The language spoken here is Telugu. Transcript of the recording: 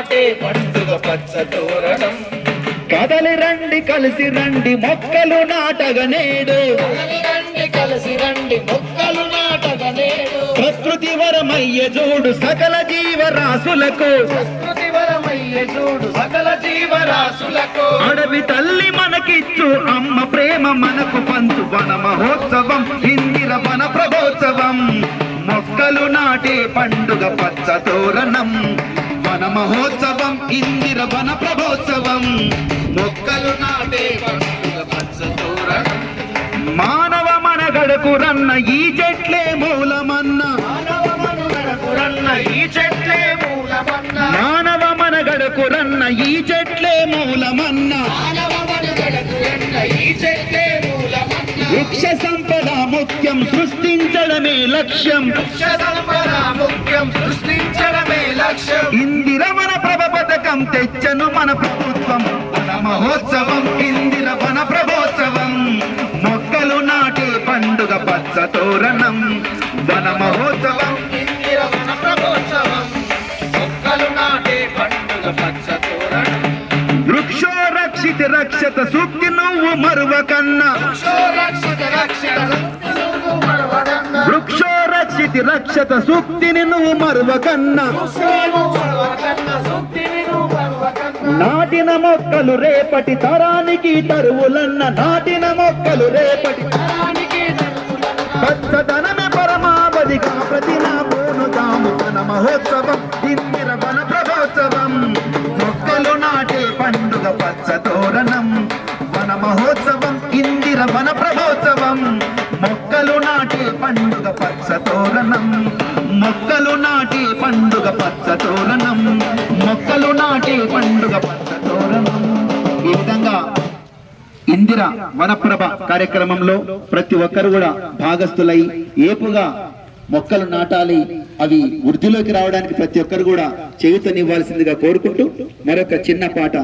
నాటే పండుగ పచ్చ తోరణం కదలి రండి కలిసి రండి మొక్కలు నాటగ నేడు కలిసి రండి మొక్కలు నాటగ నేడు ప్రకృతి వరమయ్య చూడు సకల జీవరాశులకు. ప్రకృతి వరమయ్యే చూడు సకల జీవరాశులకు అడవి తల్లి మనకిచ్చు అమ్మ ప్రేమ మనకు పంచు. వన మహోత్సవం ఇందిర వన ప్రభోత్సవం మొక్కలు నాటే పండుగ పచ్చ తోరణం మహోత్సవం ఇందిర వన ప్రభోత్సవం. మొక్కలు నాటే మానవ మనగడకు రన్న ఈ చెట్లే మూలమన్న. మానవ మనుగడకు రన్న ఈ చెట్లే మూలమన్న. వృక్ష సంపద ముఖ్యం సృష్టించడమే లక్ష్యం. వృక్ష సంపద ముఖ్యం సృష్టించడమే ఇందిర మన ప్రభ పథకం తెచ్చను మన ప్రభుత్వం. వన మహోత్సవం ఇందిర వన ప్రభోత్సవం. మొక్కలు నాటే పండుగ పచ్చ తోరణం. వన మహోత్సవం ఇందిర వన ప్రభోత్సవం. మొక్కలు నాటే పండుగ పచ్చ తోరణం. వృక్షో రక్షిత రక్షత సూక్తి నువ్వు మరువ కన్నా. రక్షిత రక్షిత రక్షత సూక్తిని నువ్వు మరువ కన్నా నాటిన మొక్కలు రేపటి తరానికి తరువులన్న నాటిన మొక్కలు రేపటి తరానికి నాటే పండుగ పచ్చ తోరణం మొక్కలు నాటే పండుగ పచ్చ తోరణం మొక్కలు నాటే పండుగ పచ్చ తోరణం ఈ విధంగా ఇందిర వనప్రభ కార్యక్రమంలో ప్రతి ఒక్కరు కూడా భాగస్థులై ఏపుగా మొక్కలు నాటాలి అవి వృద్ధిలోకి రావడానికి ప్రతి ఒక్కరు కూడా చేయుతనివ్వాల్సిందిగా కోరుకుంటూ మరొక చిన్న పాట